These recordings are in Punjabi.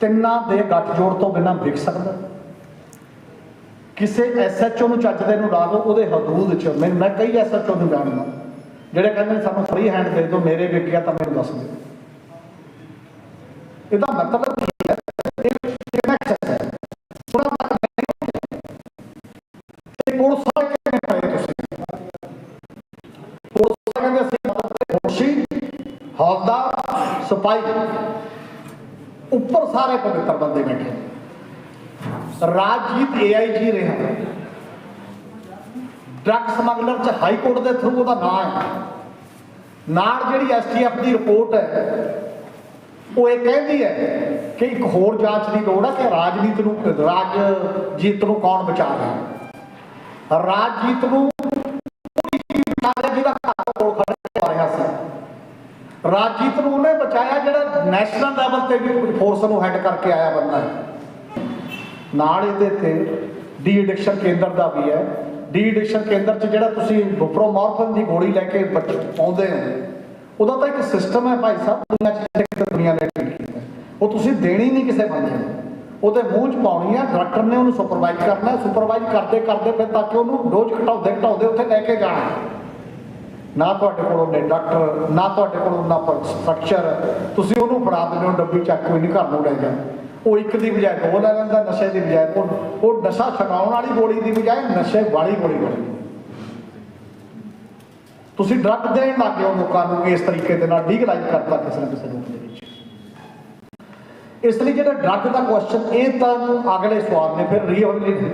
ਤਿੰਨਾਂ ਦੇ ਗੱਠਜੋੜ ਤੋਂ ਬਿਨਾਂ ਵਿਕ ਸਕਦਾ। ਕਿਸੇ ਐਸਐਚਓ ਨੂੰ ਚੱਜ ਦੇ ਨੂੰ ਲਾ ਦਿਓ ਉਹਦੇ ਹਦੂਦ ਚ। ਮੈਂ ਮੈਂ ਕਈ ਐਸਐਚਓ ਨੂੰ ਜਾਣਦਾ ਜਿਹੜੇ ਕਹਿੰਦੇ ਸਾਨੂੰ ਫ੍ਰੀ ਹੈਂਡ ਦੇ ਦਿਓ ਮੇਰੇ ਵਿਕ ਗਿਆ ਤਾਂ ਮੈਨੂੰ ਦੱਸ ਦਿਓ ਇਹਦਾ ਮਤਲਬ ਕੀ ਹੈ? ਇਹ ਐਕਸੈਸ ਹੈ? ਥੋੜਾ ਤੇ ਪੁਲਿਸ ਕਿਵੇਂ ਪਏ ਤੁਸੀਂ? ਪੁਲਿਸ ਕਹਿੰਦੇ ਅਸੀਂ ਹੋਸ਼ੀ ਹੌਲਦਾਰ, ਸਿਪਾਹੀ। ਉੱਪਰ ਸਾਰੇ ਪਵਿੱਤਰ ਬੰਦੇ ਬੈਠੇ ਰਾਜਜੀਤ ਏਆਈਜੀ ਰਿਹਾ। ਡਰੱਗ ਸਮਗਲਰ ਚ ਹਾਈ ਕੋਰਟ ਦੇ ਥਰੂ ਉਹਦਾ ਨਾਮ ਹੈ। ਨਾਲ ਜਿਹੜੀ ਐਸਟੀਐਫ ਦੀ ਰਿਪੋਰਟ ਹੈ, ਉਹ ਇਹ ਕਹਿੰਦੀ ਹੈ ਕਿ ਇੱਕ ਹੋਰ ਜਾਂਚ ਦੀ ਲੋੜ ਹੈ ਕਿ ਰਾਜਨੀਤ ਨੂੰ, ਰਾਜਜੀਤ ਨੂੰ ਕੌਣ ਬਚਾ ਰਿਹਾ ਰਾਜਜੀਤ ਨੂੰ ਜਿਹਦਾ ਘਰ ਕੋਲ ਖੜਾ ਹੋ ਰਾਜਜੀਤ ਨੂੰ ਉਹਨੇ ਬਚਾਇਆ ਜਿਹੜਾ ਨੈਸ਼ਨਲ ਲੈਵਲ ਤੇ ਵੀ ਫੋਰਸ ਨੂੰ ਹੈਡ ਕਰਕੇ ਆਇਆ ਬੰਦਾ। ਹੈ ਨਾਲ ਇਹਦੇ ਤੇ ਡੀ ਐਡਿਕਸ਼ਨ ਕੇਂਦਰ ਦਾ ਵੀ ਹੈ। ਡੀ ਐਡਿਕਸ਼ਨ ਕੇਂਦਰ 'ਚ ਜਿਹੜਾ ਤੁਸੀਂ ਬੁਪਰੋਮੋਰਫਨ ਦੀ ਗੋਲੀ ਲੈ ਕੇ ਬੱਚ- ਪਾਉਂਦੇ ਹੋ, ਉਹਦਾ ਤਾਂ ਇੱਕ ਸਿਸਟਮ ਹੈ ਭਾਈ ਸਾਹਿਬ, ਦੁਨੀਆ 'ਚ ਜਿਹੜੇ ਦੁਨੀਆ ਨੇ ਉਹ ਤੁਸੀਂ ਦੇਣੀ ਨਹੀਂ ਕਿਸੇ ਬੰਦੇ ਨੂੰ। ਉਹਦੇ ਮੂੰਹ 'ਚ ਪਾਉਣੀ ਹੈ, ਡਾਕਟਰ ਨੇ ਉਹਨੂੰ ਸੁਪਰਵਾਈਜ਼ ਕਰਨਾ ਸੁਪਰਵਾਈਜ਼ ਕਰਦੇ ਕਰਦੇ ਫਿਰ ਤਾਂ ਕਿ ਉਹਨੂੰ ਡੋਜ਼ ਘਟਾਉਂਦੇ ਘਟਾਉਂਦੇ ਉੱਥੇ ਲੈ ਕੇ ਜਾਣਾ ਨਾ ਤੁਹਾਡੇ ਕੋਲ ਉਹਨੇ ਡਾਕਟਰ, ਨਾ ਤੁਹਾਡੇ ਕੋਲ ਉਹਨਾਂ ਸਟਰਕਚਰ ਤੁਸੀਂ ਉਹਨੂੰ ਫੜਾ ਦਿੰਦੇ ਹੋ, ਡੱਬੀ ਚੱਕ ਕੋਈ ਨਹੀਂ ਘਰ ਨੂੰ ਲੈ ਜਾ ਉਹ ਇੱਕ ਦੀ ਬਜਾਏ ਦੋ ਲੈ ਲੈਂਦਾ, ਨਸ਼ੇ ਦੀ ਬਜਾਏ ਉਹ ਉਹ ਨਸ਼ਾ ਛਡਾਉਣ ਵਾਲੀ ਗੋਲੀ ਦੀ ਬਜਾਏ ਨਸ਼ੇ ਵਾਲੀ ਗੋਲੀ ਵਾਲੀ ਤੁਸੀਂ ਡਰੱਗ ਦੇਣ ਲੱਗ ਗਏ ਹੋ ਲੋਕਾਂ ਨੂੰ ਇਸ ਤਰੀਕੇ ਦੇ ਨਾਲ ਡੀਗਲਾਈਜ਼ ਕਰਤਾ ਕਿਸੇ ਨਾ ਕਿਸੇ ਰੂਪ ਦੇ ਵਿੱਚ। ਇਸ ਲਈ ਜਿਹੜਾ ਡਰੱਗ ਦਾ ਕੁਐਸਚਨ ਇਹ ਤਾਂ ਅਗਲੇ ਸਵਾਲ ਨੇ, ਫਿਰ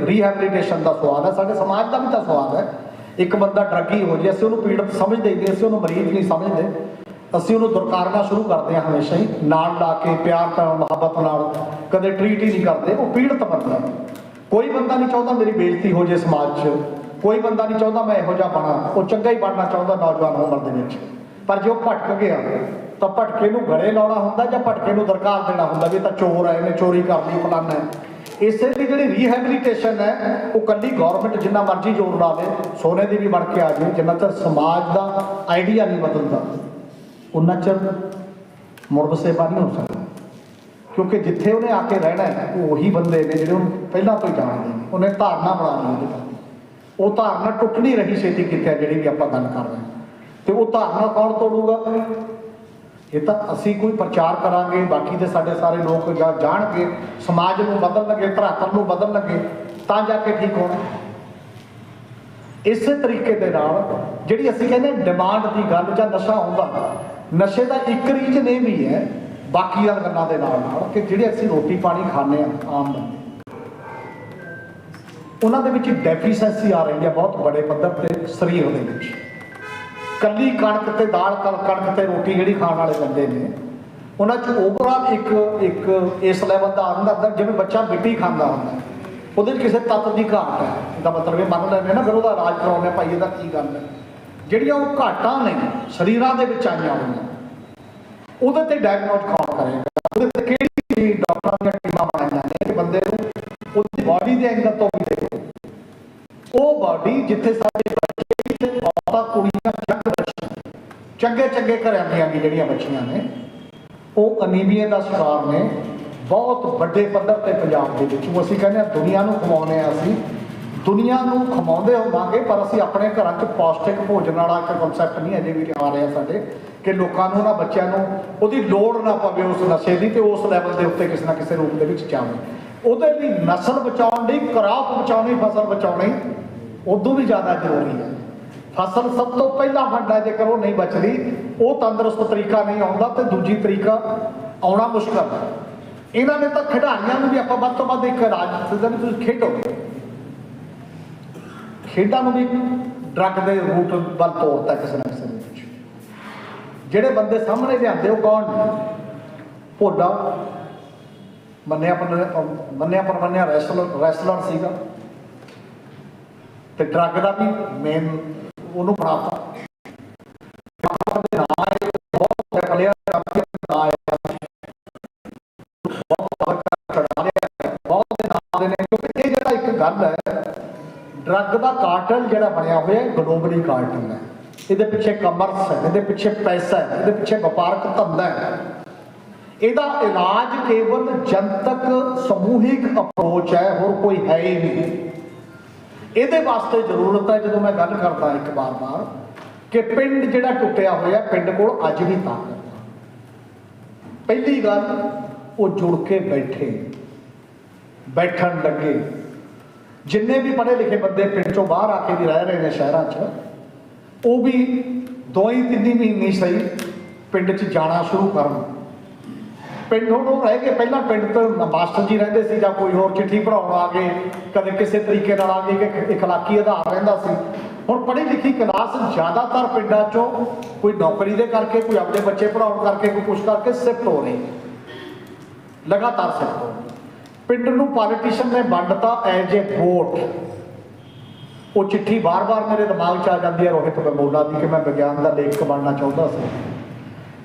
ਰੀਹੈਬਿਲਿਟੇਸ਼ਨ ਦਾ ਸਵਾਲ ਹੈ, ਸਾਡੇ ਸਮਾਜ ਦਾ ਵੀ ਤਾਂ ਸਵਾਲ ਹੈ। ਇੱਕ ਬੰਦਾ ਡਰੱਗੀ ਹੋ ਜੇ, ਅਸੀਂ ਉਹਨੂੰ ਪੀੜਤ ਸਮਝਦੇ ਹੀ ਅਸੀਂ ਉਹਨੂੰ ਮਰੀਜ਼ ਨਹੀਂ ਸਮਝਦੇ। ਅਸੀਂ ਉਹਨੂੰ ਦੁਰਕਾਰਨਾ ਸ਼ੁਰੂ ਕਰਦੇ ਹਾਂ ਹਮੇਸ਼ਾ ਹੀ, ਨਾਲ ਲਾ ਕੇ ਪਿਆਰ ਨਾਲ, ਮੁਹੱਬਤ ਨਾਲ, ਕਦੇ ਟਰੀਟ ਹੀ ਨਹੀਂ ਕਰਦੇ, ਉਹ ਪੀੜਤ ਬੰਦਾ ਕੋਈ ਬੰਦਾ ਨਹੀਂ ਚਾਹੁੰਦਾ ਮੇਰੀ ਬੇਇੱਜ਼ਤੀ ਹੋ ਜੇ ਸਮਾਜ 'ਚ, ਕੋਈ ਬੰਦਾ ਨਹੀਂ ਚਾਹੁੰਦਾ ਮੈਂ ਇਹੋ ਜਿਹਾ ਬਣਾ, ਉਹ ਚੰਗਾ ਹੀ ਬਣਨਾ ਚਾਹੁੰਦਾ ਨੌਜਵਾਨ ਉਮਰ ਦੇ ਵਿੱਚ। ਪਰ ਜੇ ਉਹ ਭਟਕ ਗਿਆ, ਤਾਂ ਭਟਕੇ ਨੂੰ ਗਲੇ ਲਾਉਣਾ ਹੁੰਦਾ ਜਾਂ ਭਟਕੇ ਨੂੰ ਦਰਕਾਰ ਦੇਣਾ ਹੁੰਦਾ ਵੀ ਤਾਂ ਚੋਰ ਹੈ, ਇਹਨੇ ਚੋਰੀ ਕਰ ਲਈ, ਫਲਾਨਾ ਹੈ। ਇਸੇ ਲਈ ਜਿਹੜੀ ਰੀਹੈਬਿਲਿਟੇਸ਼ਨ ਹੈ, ਉਹ ਕੱਲੀ ਗਵਰਨਮੈਂਟ ਜਿੰਨਾ ਮਰਜ਼ੀ ਜ਼ੋਰ ਲਾ ਲੇ ਸੋਨੇ ਦੀ ਵੀ ਬਣ ਕੇ ਆ ਜਾਵੇ, ਜਿੰਨਾ ਚਿਰ ਸਮਾਜ ਦਾ ਆਈਡੀਆ ਨਹੀਂ ਬਦਲਦਾ ਉਹਨਾਂ ਚਿਰ ਮੁੜ ਸੇਵਾ ਨਹੀਂ ਹੋ ਸਕਦਾ। ਕਿਉਂਕਿ ਜਿੱਥੇ ਉਹਨੇ ਆ ਕੇ ਰਹਿਣਾ ਹੈ, ਉਹ ਉਹੀ ਬੰਦੇ ਨੇ ਜਿਹੜੇ ਉਹਨੂੰ ਪਹਿਲਾਂ ਤੋਂ ਹੀ ਜਾਣਦੇ ਨੇ। ਉਹਨੇ ਧਾਰਨਾ ਬਣਾ ਲਈ ਉਹ ਧਾਰਨਾ ਟੁੱਟ ਨਹੀਂ ਰਹੀ ਛੇਤੀ ਕਿਤੇ ਜਿਹੜੀ ਵੀ ਆਪਾਂ ਗੱਲ ਕਰ ਰਹੇ ਹਾਂ। ਤੇ ਉਹ ਧਾਰਨਾ ਕੌਣ ਤੋੜੂਗਾ? ਇਹ ਤਾਂ ਅਸੀਂ ਕੋਈ ਪ੍ਰਚਾਰ ਕਰਾਂਗੇ, ਬਾਕੀ ਦੇ ਸਾਡੇ ਸਾਰੇ ਲੋਕ ਜਾ ਜਾਣਗੇ, ਸਮਾਜ ਨੂੰ ਬਦਲਣਗੇ ਧਰਾਤਲ ਨੂੰ ਬਦਲਣਗੇ ਤਾਂ ਜਾ ਕੇ ਠੀਕ ਹੋਣਾ। ਇਸੇ ਤਰੀਕੇ ਦੇ ਨਾਲ ਜਿਹੜੀ ਅਸੀਂ ਕਹਿੰਦੇ ਡਿਮਾਂਡ ਦੀ ਗੱਲ ਜਾਂ ਨਸ਼ਾ ਹੁੰਦਾ, ਨਸ਼ੇ ਦਾ ਇੱਕ ਰੀਜਨ ਇਹ ਵੀ ਹੈ, ਬਾਕੀ ਬਾਕੀਆਂ ਗੱਲਾਂ ਦੇ ਨਾਲ ਨਾਲ ਕਿ ਜਿਹੜੇ ਅਸੀਂ ਰੋਟੀ ਪਾਣੀ ਖਾਂਦੇ ਆ ਆਮ ਬੰਦੇ। ਉਹਨਾਂ ਦੇ ਵਿੱਚ ਡੈਫੀਸ਼ੈਂਸੀ ਆ ਰਹੀ ਹੈ, ਬਹੁਤ ਬੜੇ ਪੱਧਰ ਤੇ ਸਰੀਰ ਦੇ ਵਿੱਚ। ਕੱਲੀ ਕਣਕ ਤੇ ਦਾਲ ਕਣ- ਕਣਕ ਤੇ ਰੋਟੀ ਜਿਹੜੀ ਖਾਣ ਵਾਲੇ ਬੰਦੇ ਨੇ, ਉਹਨਾਂ 'ਚ ਓਵਰਆਲ ਇੱਕ ਇੱਕ ਇਸ ਲੈਵਲ ਦਾ ਆਨੰਦ ਆਉਂਦਾ, ਜਿਵੇਂ ਬੱਚਾ ਮਿੱਟੀ ਖਾਂਦਾ ਹੁੰਦਾ। ਉਹਦੇ 'ਚ ਕਿਸੇ ਤੱਤ ਦੀ ਘਾਟ ਹੈ। ਇਹਦਾ ਮਤਲਬ ਇਹ ਮੰਨ ਲੈਂਦੇ ਨਾ, ਫਿਰ ਉਹਦਾ ਇਲਾਜ ਕਰਾਉਂਦੇ ਭਾਈ, ਇਹਦਾ ਕੀ ਗੱਲ ਹੈ? ਜਿਹੜੀਆਂ ਉਹ ਘਾਟਾਂ ਨੇ, ਸਰੀਰਾਂ ਦੇ ਵਿੱਚ ਆਈਆਂ ਹੋਈਆਂ, ਉਹਦੇ ਤੇ ਡਾਇਗਨੋਸ ਕੌਣ ਕਰੇਗਾ ਉਹਦੇ ਤੇ ਕਿਹੜੀ ਡਾਕਟਰਾਂ ਦੀਆਂ ਟੀਮਾਂ ਬਣਾਈਆਂ ਨੇ, ਕਿ ਬੰਦੇ ਨੂੰ ਉਹਦੀ ਬਾਡੀ ਦੇ ਐਂਗਲ ਤੋਂ ਵੀ ਦੇਖੋ। ਉਹ ਬਾਡੀ ਜਿੱਥੇ ਚੰਗੇ ਚੰਗੇ ਘਰਾਂ ਦੀਆਂ ਵੀ ਜਿਹੜੀਆਂ ਬੱਚੀਆਂ ਨੇ, ਉਹ ਅਨੀਮੀਆ ਦਾ ਸ਼ਿਕਾਰ ਨੇ, ਬਹੁਤ ਵੱਡੇ ਪੱਧਰ ਤੇ ਪੰਜਾਬ ਦੇ ਵਿੱਚ। ਉਹ ਅਸੀਂ ਕਹਿੰਦੇ ਆ ਦੁਨੀਆ ਨੂੰ ਖਵਾਉਂਦੇ ਆ ਅਸੀਂ। ਦੁਨੀਆ ਨੂੰ ਖਵਾਉਂਦੇ ਹੋਵਾਂਗੇ, ਪਰ ਅਸੀਂ ਆਪਣੇ ਘਰਾਂ 'ਚ ਪੌਸ਼ਟਿਕ ਭੋਜਨ ਵਾਲਾ ਇੱਕ ਕਨਸੈਪਟ ਨਹੀਂ ਅਜੇ ਵੀ ਆ ਰਿਹਾ ਸਾਡੇ, ਕਿ ਲੋਕਾਂ ਨੂੰ ਨਾ, ਬੱਚਿਆਂ ਨੂੰ ਉਹਦੀ ਲੋੜ ਨਾ ਪਵੇ ਉਸ ਨਸ਼ੇ ਦੀ ਤੇ ਉਸ ਲੈਵਲ ਦੇ ਉੱਤੇ ਕਿਸੇ ਨਾ ਕਿਸੇ ਰੂਪ ਦੇ ਵਿੱਚ ਜਾਵੇ। ਉਹਦੇ ਲਈ ਨਸਲ ਬਚਾਉਣ ਲਈ ਕਰਾਪ ਬਚਾਉਣੀ, ਫਸਲ ਬਚਾਉਣੀ, ਉਦੋਂ ਵੀ ਜ਼ਿਆਦਾ ਜ਼ਰੂਰੀ ਹੈ। ਫਸਲ ਸਭ ਤੋਂ ਪਹਿਲਾਂ ਫੰਡ ਜੇਕਰ ਉਹ ਨਹੀਂ ਬਚਦੀ, ਉਹ ਤੰਦਰੁਸਤ ਤਰੀਕਾ ਨਹੀਂ ਆਉਂਦਾ ਤੇ ਦੂਜੀ ਤਰੀਕਾ ਆਉਣਾ ਮੁਸ਼ਕਲ। ਇਹਨਾਂ ਨੇ ਤਾਂ ਖਿਡਾਰੀਆਂ ਨੂੰ ਵੀ ਆਪਾਂ ਵੱਧ ਤੋਂ ਵੱਧ ਇੱਕ ਰਾਜ ਦਿੱਤਾ ਵੀ ਤੁਸੀਂ ਖੇਡੋ ਖੇਡਾਂ ਨੂੰ ਵੀ ਡਰੱਗ ਦੇ ਰੂਟ ਵੱਲ ਤੋਰਤਾ ਕਿਸੇ ਨਾ ਕਿਸੇ ਦੇ ਵਿੱਚ ਜਿਹੜੇ ਬੰਦੇ ਸਾਹਮਣੇ ਲਿਆਂਦੇ, ਉਹ ਕੌਣ? ਭੋਡਾ। ਮੰਨਿਆ ਮੰਨਿਆ ਪਰ ਮੰਨਿਆ ਰੈਸਲਰ ਰੈਸਲਰ ਸੀਗਾ। ਤੇ ਡਰੱਗ ਦਾ ਵੀ ਮੇਨ ਉਹਨੂੰ ਬਣਾਤਾ। ਦੇ ਇੱਕ ਗੱਲ ਹੈ, ਡਰੱਗ ਦਾ ਕਾਰਟਲ ਜਿਹੜਾ ਬਣਿਆ ਹੋਇਆ ਹੈ ਗਲੋਬਲੀ ਕਾਰਟਲ ਹੈ। ਇਹਦੇ ਪਿੱਛੇ ਕਮਰਸ ਹੈ, ਇਹਦੇ ਪਿੱਛੇ ਪੈਸਾ ਹੈ, ਇਹਦੇ ਪਿੱਛੇ ਵਪਾਰਕ ਧੰਦਾ ਹੈ। ਇਹਦਾ ਇਲਾਜ ਕੇਵਲ ਜਨਤਕ ਸਮੂਹਿਕ ਅਪਰੋਚ ਹੈ, ਹੋਰ ਕੋਈ ਹੈ ਹੀ ਨਹੀਂ। ਇਹਦੇ ਵਾਸਤੇ ਜ਼ਰੂਰਤ ਹੈ, ਜਦੋਂ ਮੈਂ ਗੱਲ ਕਰਦਾ ਇੱਕ ਵਾਰ-ਵਾਰ ਕਿ ਪਿੰਡ ਜਿਹੜਾ ਟੁੱਟਿਆ ਹੋਇਆ, ਪਿੰਡ ਕੋਲ ਅੱਜ ਵੀ ਤਾਕਤ ਹੈ ਪਹਿਲੀ ਗੱਲ, ਉਹ ਜੁੜ ਕੇ ਬੈਠੇ, ਬੈਠਣ ਲੱਗੇ। ਜਿੰਨੇ ਵੀ ਪੜ੍ਹੇ ਲਿਖੇ ਬੰਦੇ ਪਿੰਡ ਚੋਂ ਬਾਹਰ ਆ ਕੇ ਵੀ ਰਹਿ ਰਹੇ ਨੇ ਸ਼ਹਿਰਾਂ 'ਚ, ਉਹ ਵੀ ਦੋ ਹੀ ਤਿੰਨ ਮਹੀਨੇ ਸਹੀ ਪਿੰਡ 'ਚ ਜਾਣਾ ਸ਼ੁਰੂ ਕਰਨ। ਪਿੰਡ ਨੂੰ ਰਹਿ ਕੇ ਪਹਿਲਾਂ ਪਿੰਡ ਤੋਂ ਮਾਸਟਰ ਜੀ ਰਹਿੰਦੇ ਸੀ ਜਾਂ ਕੋਈ ਹੋਰ ਚਿੱਠੀ ਪੜਾਉਣ ਆ ਗਏ, ਕਦੇ ਕਿਸੇ ਤਰੀਕੇ ਨਾਲ ਆ ਗਏ ਕਿ ਇਖਲਾਕੀ ਆਧਾਰ ਰਹਿੰਦਾ ਸੀ। ਹੁਣ ਪੜ੍ਹੀ ਲਿਖੀ ਕਲਾਸ ਜ਼ਿਆਦਾਤਰ ਪਿੰਡਾਂ 'ਚੋਂ ਕੋਈ ਨੌਕਰੀ ਦੇ ਕਰਕੇ, ਕੋਈ ਆਪਣੇ ਬੱਚੇ ਪੜਾਉਣ ਕਰਕੇ, ਕੋਈ ਕੁਛ ਕਰਕੇ ਸ਼ਿਫਟ ਹੋ ਰਹੀ। ਲਗਾਤਾਰ ਸ਼ਿਫਟ ਹੋ ਰਹੀ। ਪਿੰਡ ਨੂੰ ਪੋਲੀਟੀਸ਼ੀਅਨ ਨੇ ਵੰਡਤਾ ਐਜ ਏ ਵੋਟ ਉਹ ਚਿੱਠੀ ਬਾਰ-ਬਾਰ ਮੇਰੇ ਦਿਮਾਗ 'ਚ ਆ ਜਾਂਦੀ ਹੈ ਰੋਹਿਤ ਬੰਗੋਲਾ ਦੀ ਕਿ ਮੈਂ ਵਿਗਿਆਨ ਦਾ ਲੇਖਕ ਬਣਨਾ ਚਾਹੁੰਦਾ ਸੀ।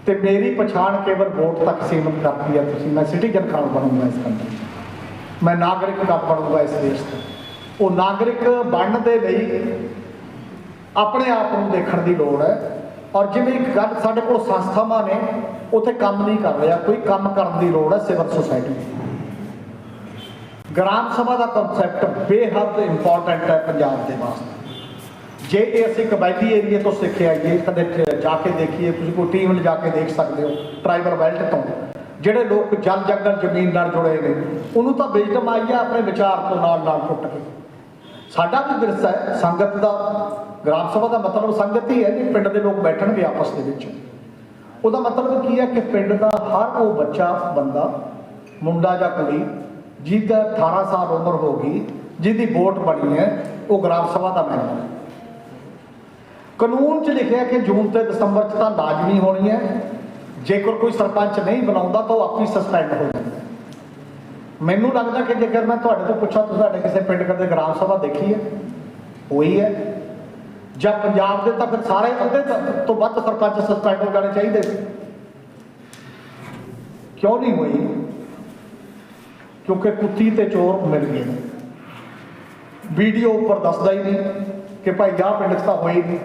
ਤੇ ਮੇਰੀ ਪਛਾਣ ਕੇਵਲ ਵੋਟ ਤੱਕ ਸੀਮਤ ਕਰਦੀ ਹੈ। ਤੁਸੀਂ ਮੈਂ ਸਿਟੀਜ਼ਨ ਖਾਨ ਬਣੂੰਗਾ ਇਸ ਕੰਟਰੀ 'ਚ। ਮੈਂ ਨਾਗਰਿਕ ਕਦ ਬਣੂੰਗਾ ਇਸ ਦੇਸ਼ ਦਾ। ਉਹ ਨਾਗਰਿਕ ਬਣਨ ਦੇ ਲਈ ਆਪਣੇ ਆਪ ਨੂੰ ਦੇਖਣ ਦੀ ਲੋੜ ਹੈ। ਔਰ ਜਿਵੇਂ ਇੱਕ ਗੱਲ ਸਾਡੇ ਕੋਲ ਸੰਸਥਾਵਾਂ ਨੇ, ਉੱਥੇ ਕੰਮ ਨਹੀਂ ਕਰ ਰਿਹਾ। ਕੋਈ ਕੰਮ ਕਰਨ ਦੀ ਲੋੜ ਹੈ ਸਿਵਲ ਸੁਸਾਇਟੀ ਗ੍ਰਾਮ ਸਭਾ ਦਾ ਕਨਸੈਪਟ ਬੇਹੱਦ ਇੰਪੋਰਟੈਂਟ ਹੈ ਪੰਜਾਬ ਦੇ ਵਾਸਤੇ। ਜੇ ਇਹ ਅਸੀਂ ਕਬਾਇਲੀ ਏਰੀਏ ਤੋਂ ਸਿੱਖਿਆ ਆਈਏ ਕਦੇ ਜਾ ਕੇ ਦੇਖੀਏ, ਤੁਸੀਂ ਕੋਈ ਟੀਮ ਲਿਜਾ ਕੇ ਦੇਖ ਸਕਦੇ ਹੋ ਟ੍ਰਾਈਬਲ ਬੈਲਟ ਤੋਂ। ਜਿਹੜੇ ਲੋਕ ਜਲ ਜੰਗਲ ਜ਼ਮੀਨ ਨਾਲ ਜੁੜੇ ਨੇ, ਉਹਨੂੰ ਤਾਂ ਵਿਜ਼ਡਮ ਆਈ ਹੈ ਆਪਣੇ ਵਿਚਾਰ ਤੋਂ ਨਾਲ ਨਾਲ ਟੁੱਟ ਕੇ। ਸਾਡਾ ਵੀ ਵਿਰਸਾ ਹੈ, ਸੰਗਤ ਦਾ, ਗ੍ਰਾਮ ਸਭਾ ਦਾ ਮਤਲਬ ਸੰਗਤ ਹੀ ਹੈ ਕਿ ਪਿੰਡ ਦੇ ਲੋਕ ਬੈਠਣਗੇ ਆਪਸ ਦੇ ਵਿੱਚ। ਉਹਦਾ ਮਤਲਬ ਕੀ ਹੈ ਕਿ ਪਿੰਡ ਦਾ ਹਰ ਉਹ ਬੱਚਾ, ਬੰਦਾ, ਮੁੰਡਾ ਜਾਂ ਕੁੜੀ, ਜਿਹਦਾ 18 ਸਾਲ ਉਮਰ ਹੋ ਗਈ, ਜਿਹਦੀ ਵੋਟ ਬਣੀ ਹੈ, ਉਹ ਗ੍ਰਾਮ ਸਭਾ ਦਾ ਮੈਂਬਰ ਹੈ। ਕਾਨੂੰਨ 'ਚ ਲਿਖਿਆ ਕਿ ਜੂਨ ਤੇ ਦਸੰਬਰ 'ਚ ਤਾਂ ਲਾਜ਼ਮੀ ਹੋਣੀ ਹੈ। ਜੇਕਰ ਕੋਈ ਸਰਪੰਚ ਨਹੀਂ ਬਣਾਉਂਦਾ ਤਾਂ ਉਹ ਆਪੀ ਸਸਪੈਂਡ ਹੋ ਜਾਂਦਾ। ਮੈਨੂੰ ਲੱਗਦਾ ਕਿ ਜੇਕਰ ਮੈਂ ਤੁਹਾਡੇ ਤੋਂ ਪੁੱਛਾਂ ਤੁਹਾਡੇ ਕਿਸੇ ਪਿੰਡ ਕਦੇ ਗ੍ਰਾਮ ਸਭਾ ਦੇਖੀ ਹੈ? ਹੋਈ ਹੈ। ਜਾਂ ਪੰਜਾਬ ਦੇ ਤਾਂ ਫਿਰ ਸਾਰੇ ਅੱਧੇ ਤੋਂ- ਤੋਂ ਵੱਧ ਸਰਪੰਚ ਸਸਪੈਂਡ ਹੋ ਜਾਣੇ ਚਾਹੀਦੇ ਸੀ ਕਿਉਂ ਨਹੀਂ ਹੋਈ? ਕਿਉਂਕਿ ਕੁੱਤੀ ਤੇ ਚੋਰ ਮਿਲ ਗਏ ਵੀਡੀਓ ਉੱਪਰ ਦੱਸਦਾ ਹੀ ਨਹੀਂ ਕਿ ਭਾਈ ਆਹ ਪਿੰਡ 'ਚ ਤਾਂ ਹੋਈ ਨਹੀਂ।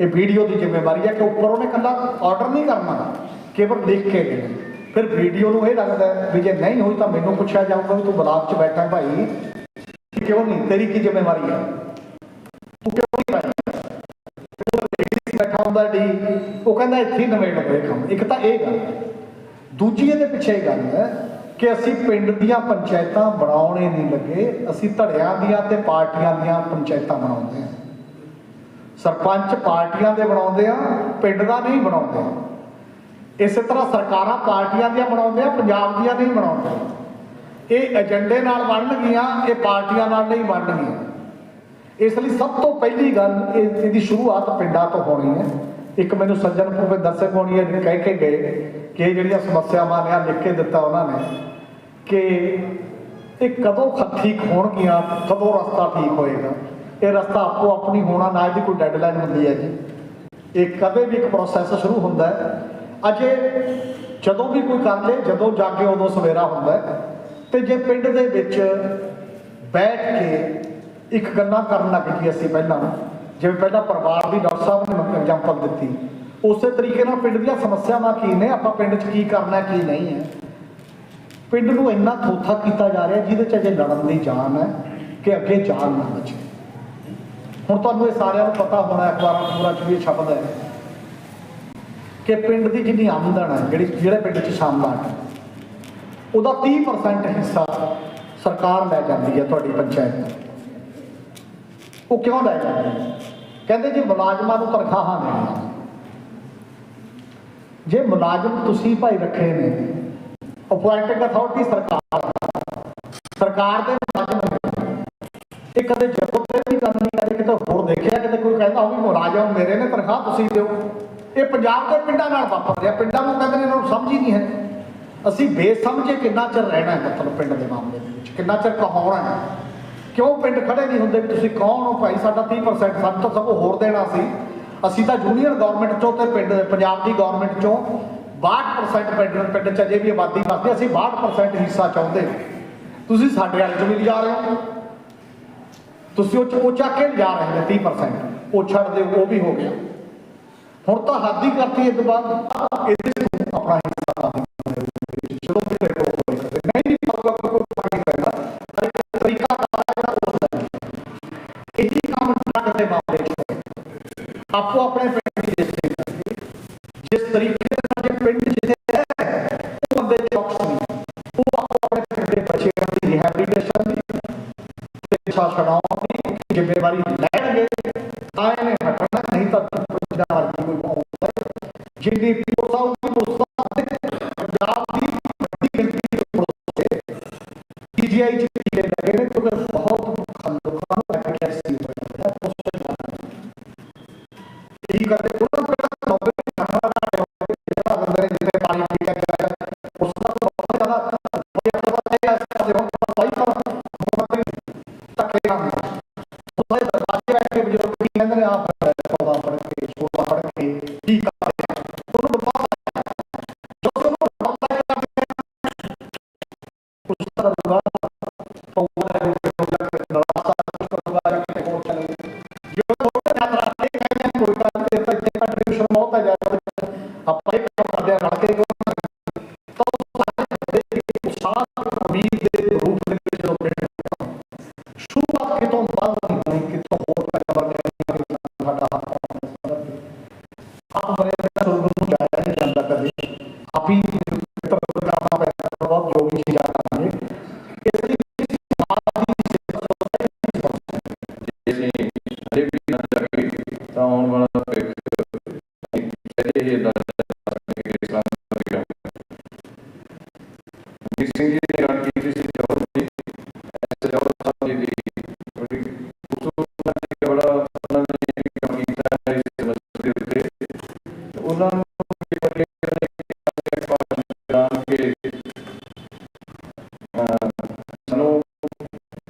ਇਹ ਵੀਡੀਓ ਦੀ ਜ਼ਿੰਮੇਵਾਰੀ ਹੈ ਕਿ ਉੱਪਰ ਉਹਨੇ ਕੱਲਾ ਆਰਡਰ ਨਹੀਂ ਕਰਨਾ, ਕੇਵਲ ਲਿਖ ਕੇ ਦੇਣਾ ਫਿਰ ਵੀਡੀਓ ਨੂੰ ਇਹ ਲੱਗਦਾ ਵੀ ਜੇ ਨਹੀਂ ਹੋਈ ਤਾਂ ਮੈਨੂੰ ਪੁੱਛਿਆ ਜਾਊਗਾ ਵੀ ਤੂੰ ਬਲਾਕ 'ਚ ਬੈਠਾ ਭਾਈ। ਕਿਉਂ ਨਹੀਂ, ਤੇਰੀ ਕੀ ਜ਼ਿੰਮੇਵਾਰੀ ਹੈ? ਤੂੰ ਕਿਉਂ ਨਹੀਂ ਬੈਠਾ ਬੈਠਾ ਹੁੰਦਾ ਡੀ। ਉਹ ਕਹਿੰਦਾ ਇੱਥੇ ਨਵੇਂ ਨਵੇੜ ਕੰਮ ਇੱਕ ਤਾਂ ਇਹ ਗੱਲ ਹੈ। ਦੂਜੀ ਇਹਦੇ ਪਿੱਛੇ ਇਹ ਗੱਲ ਹੈ ਕਿ ਅਸੀਂ ਪਿੰਡ ਦੀਆਂ ਪੰਚਾਇਤਾਂ ਬਣਾਉਣੇ ਨਹੀਂ ਲੱਗੇ। ਅਸੀਂ ਧੜਿਆਂ ਦੀਆਂ ਤੇ ਪਾਰਟੀਆਂ ਦੀਆਂ ਪੰਚਾਇਤਾਂ ਬਣਾਉਂਦੇ ਹਾਂ। ਸਰਪੰਚ ਪਾਰਟੀਆਂ ਦੇ ਬਣਾਉਂਦੇ ਆ, ਪਿੰਡ ਦਾ ਨਹੀਂ ਬਣਾਉਂਦੇ। ਇਸੇ ਤਰ੍ਹਾਂ ਸਰਕਾਰਾਂ ਪਾਰਟੀਆਂ ਦੀਆਂ ਬਣਾਉਂਦੇ ਆ, ਪੰਜਾਬ ਦੀਆਂ ਨਹੀਂ ਬਣਾਉਂਦੇ। ਇਹ ਏਜੰਡੇ ਨਾਲ ਬਣਨਗੀਆਂ ਇਹ ਪਾਰਟੀਆਂ ਨਾਲ ਨਹੀਂ ਬਣਨਗੀਆਂ ਇਸ ਲਈ ਸਭ ਤੋਂ ਪਹਿਲੀ ਗੱਲ, ਇਹ ਇਹਦੀ ਸ਼ੁਰੂਆਤ ਪਿੰਡਾਂ ਤੋਂ ਹੋਣੀ ਹੈ। ਇੱਕ ਮੈਨੂੰ ਸੱਜਣ ਭੁਪਿੰਦਰ ਸਿੰਘ ਹੋਣੀ ਹੈ ਕਹਿ ਕੇ ਗਏ ਕਿ ਜਿਹੜੀਆਂ ਸਮੱਸਿਆਵਾਂ ਨੇ, ਆਹ ਲਿਖ ਕੇ ਦਿੱਤਾ ਉਹਨਾਂ ਨੇ ਕਿ ਇਹ ਕਦੋਂ ਠੀਕ ਹੋਣਗੀਆਂ, ਕਦੋਂ ਰਸਤਾ ਠੀਕ ਹੋਏਗਾ। ਇਹ ਰਸਤਾ ਆਪੋ ਆਪਣੀ ਹੋਣਾ ਨਾ ਇਹਦੀ ਕੋਈ ਡੈਡਲਾਈਨ ਹੁੰਦੀ ਹੈ ਜੀ। ਇਹ ਕਦੇ ਵੀ ਇੱਕ ਪ੍ਰੋਸੈਸ ਸ਼ੁਰੂ ਹੁੰਦਾ ਹੈ। ਅਜੇ ਜਦੋਂ ਵੀ ਕੋਈ ਕਰ ਲੇ, ਜਦੋਂ ਜਾ ਕੇ ਉਦੋਂ ਸਵੇਰਾ ਹੁੰਦਾ ਹੈ। ਤੇ ਜੇ ਪਿੰਡ ਦੇ ਵਿੱਚ ਬੈਠ ਕੇ ਇੱਕ ਗੱਲਾਂ ਕਰਨ ਲੱਗ ਜੀ ਅਸੀਂ ਪਹਿਲਾਂ, ਜਿਵੇਂ ਪਹਿਲਾਂ ਪਰਿਵਾਰ ਦੀ ਡਾਕਟਰ ਸਾਹਿਬ ਨੇ ਮੈਨੂੰ ਐਗਜ਼ਾਮਪਲ ਦਿੱਤੀ। ਉਸੇ ਤਰੀਕੇ ਨਾਲ ਪਿੰਡ ਦੀਆਂ ਸਮੱਸਿਆਵਾਂ ਕੀ ਨੇ, ਆਪਾਂ ਪਿੰਡ 'ਚ ਕੀ ਕਰਨਾ ਕੀ ਨਹੀਂ ਹੈ। ਪਿੰਡ ਨੂੰ ਇੰਨਾ ਥੋਥਾ ਕੀਤਾ ਜਾ ਰਿਹਾ, ਜਿਹਦੇ 'ਚ ਅਜੇ ਲੜਨ ਦੀ ਜਾਨ ਹੈ ਕਿ ਅੱਗੇ ਜਾਨ ਨਾ ਬਚੇ। ਹੁਣ ਤੁਹਾਨੂੰ ਇਹ ਸਾਰਿਆਂ ਨੂੰ ਪਤਾ ਹੋਣਾ ਅਖਬਾਰਾਂ ਪੂਰਾ ਚ ਵੀ ਛਪਦਾ ਹੈ। ਕਿ ਪਿੰਡ ਦੀ ਜਿੰਨੀ ਆਮਦਨ ਹੈ, ਜਿਹੜੀ ਜਿਹੜੇ ਪਿੰਡ 'ਚ ਸ਼ਾਮਲ ਹੈ ਉਹਦਾ 30% ਹਿੱਸਾ ਸਰਕਾਰ ਲੈ ਜਾਂਦੀ ਹੈ ਤੁਹਾਡੀ ਪੰਚਾਇਤ ਉਹ ਕਿਉਂ ਲੈ ਜਾਂਦੀ ਹੈ? ਕਹਿੰਦੇ ਜੀ ਮੁਲਾਜ਼ਮਾਂ ਨੂੰ ਤਨਖਾਹਾਂ ਦੇਣੀਆਂ ਜੇ ਮੁਲਾਜ਼ਮ ਤੁਸੀਂ ਭਾਈ ਰੱਖੇ ਨੇ ਅਪੁਆਇੰਟਿੰਗ ਅਥਾਰਟੀ ਸਰਕਾਰ ਸਰਕਾਰ ਦੇ ਮੁਲਾਜ਼ਮ ਇਹ ਕਦੇ ਜਦੋਂ ਤੇ ਵੀ ਕੰਮ ਨਹੀਂ ਕਰੇ ਕਿਤੇ ਹੋਰ ਦੇਖਿਆ ਕਿਤੇ ਕੋਈ ਕਹਿੰਦਾ ਉਹ ਵੀ ਮੁਲਾਜ਼ਮ ਮੇਰੇ ਨੇ ਤਨਖਾਹ ਤੁਸੀਂ ਦਿਓ। ਇਹ ਪੰਜਾਬ ਦੇ ਪਿੰਡਾਂ ਨਾਲ ਵਾਪਰ ਰਿਹਾ, ਪਿੰਡਾਂ ਨੂੰ ਕਹਿੰਦੇ ਨੇ ਇਹਨਾਂ ਨੂੰ ਸਮਝ ਹੀ ਨਹੀਂ ਹੈ। ਅਸੀਂ ਬੇਸਮਝੇ ਕਿੰਨਾ ਚਿਰ ਰਹਿਣਾ ਹੈ ਮਤਲਬ ਪਿੰਡ ਦੇ ਮਾਮਲੇ ਦੇ ਵਿੱਚ, ਕਿੰਨਾ ਚਿਰ ਕਹਾਉਣਾ ਹੈ। ਕਿਉਂ ਪਿੰਡ ਖੜੇ ਨਹੀਂ ਹੁੰਦੇ ਵੀ ਤੁਸੀਂ ਕੌਣ ਹੋ ਭਾਈ? ਸਾਡਾ 30% ਸਭ ਤੋਂ ਸਭ ਹੋਰ ਦੇਣਾ ਸੀ। ਅਸੀਂ ਤਾਂ ਜੂਨੀਅਰ ਗਵਰਨਮੈਂਟ ਚੋਂ ਤੇ ਪਿੰਡ, ਪੰਜਾਬ ਦੀ ਗਵਰਨਮੈਂਟ ਚੋਂ 62% ਪਿੰਡ ਪਿੰਡ ਚ ਅਜੇ ਵੀ ਆਬਾਦੀ ਵਾਸਤੇ ਅਸੀਂ 62% ਹਿੱਸਾ ਚਾਹੁੰਦੇ ਤੁਸੀਂ ਸਾਡੇ ਵਾਲੇ ਚੋਂ ਵੀ ਲਿਜਾ ਰਹੇ ਹੋ। ਤੁਸੀਂ ਉਹ ਚ- ਉਹ ਚੱਕ ਕੇ ਜਾ ਰਹੇ ਨੇ 30% ਉਹ ਛੱਡ ਦਿਓ, ਉਹ ਵੀ ਹੋ ਗਿਆ। ਹੁਣ ਤਾਂ ਹੱਦ ਹੀ ਕਰਤੀ ਇਸ ਤੋਂ ਬਾਅਦ ਇਹਦੇ ਆਪਣਾ ਹਿੱਸਾ ਚਲੋ ਛਾਛੜਾਉਣ ਦੀ ਜ਼ਿੰਮੇਵਾਰੀ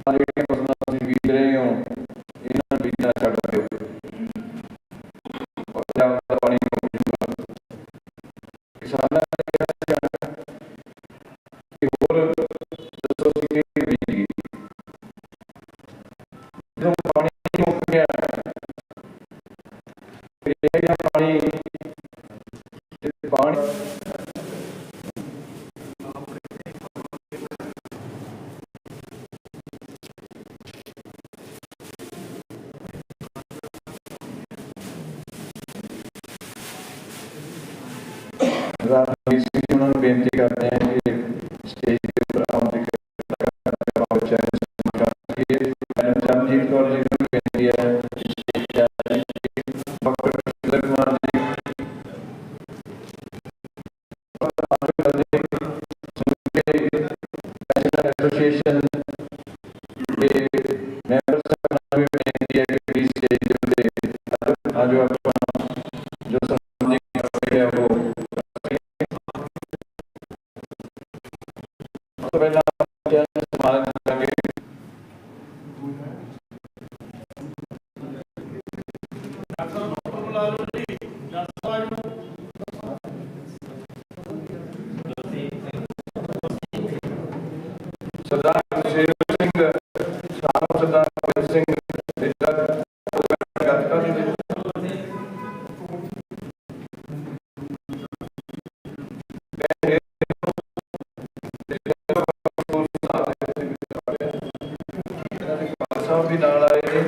ਆ Muchas gracias. ਸਾਹਿਬ ਵੀ ਨਾਲ ਆਏ ਨੇ।